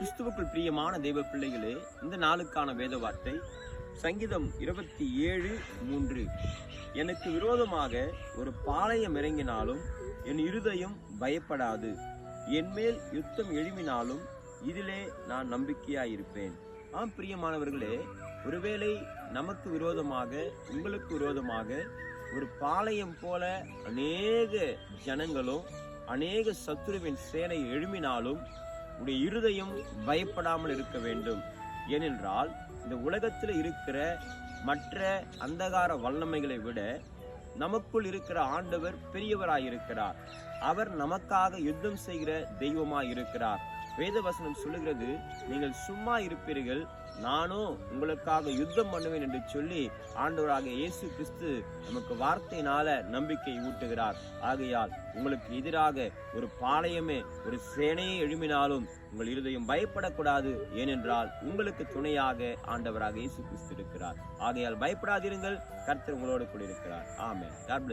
கிறிஸ்துவுக்குள் பிரியமான தெய்வ பிள்ளைகளே இந்த நாளுக்கான வேத வார்த்தை சங்கீதம் இருபத்தி ஏழு மூன்று. எனக்கு விரோதமாக ஒரு பாளையம் இறங்கினாலும் என் இருதயம் பயப்படாது. என் மேல் யுத்தம் எழுமினாலும் இதிலே நான் நம்பிக்கையாயிருப்பேன். ஆம் பிரியமானவர்களே ஒருவேளை நமக்கு விரோதமாக உங்களுக்கு விரோதமாக ஒரு பாளையம் போல அநேக ஜனங்களும் அநேக சத்துருவின் சேனை எழுமினாலும் உடைய இருதயம் பயப்படாமல் இருக்க வேண்டும். ஏனென்றால் இந்த உலகத்தில் இருக்கிற மற்ற அந்தகார வல்லமைகளை விட நமக்குள் இருக்கிற ஆண்டவர் பெரியவராயிருக்கிறார். அவர் நமக்காக யுத்தம் செய்கிற தெய்வமாக இருக்கிறார் வேதவசனம் சொல்லுகிறது நீங்கள் சும்மா இருப்பீர்கள் நானும் உங்களுக்காக யுத்தம் பண்ணுவேன் என்று சொல்லி ஆண்டவராக இயேசு கிறிஸ்து நமக்கு வார்த்தையினால நம்பிக்கை ஊட்டுகிறார். ஆகையால் உங்களுக்கு எதிராக ஒரு பாளையமே ஒரு சேனையை எழுமினாலும் உங்கள் இருதயம் பயப்படக்கூடாது ஏனென்றால் உங்களுக்கு துணையாக ஆண்டவராக இயேசு கிறிஸ்து இருக்கிறார். ஆகையால் பயப்படாதிருங்கள் கர்த்தர் உங்களோடு கூட இருக்கிறார். ஆமே God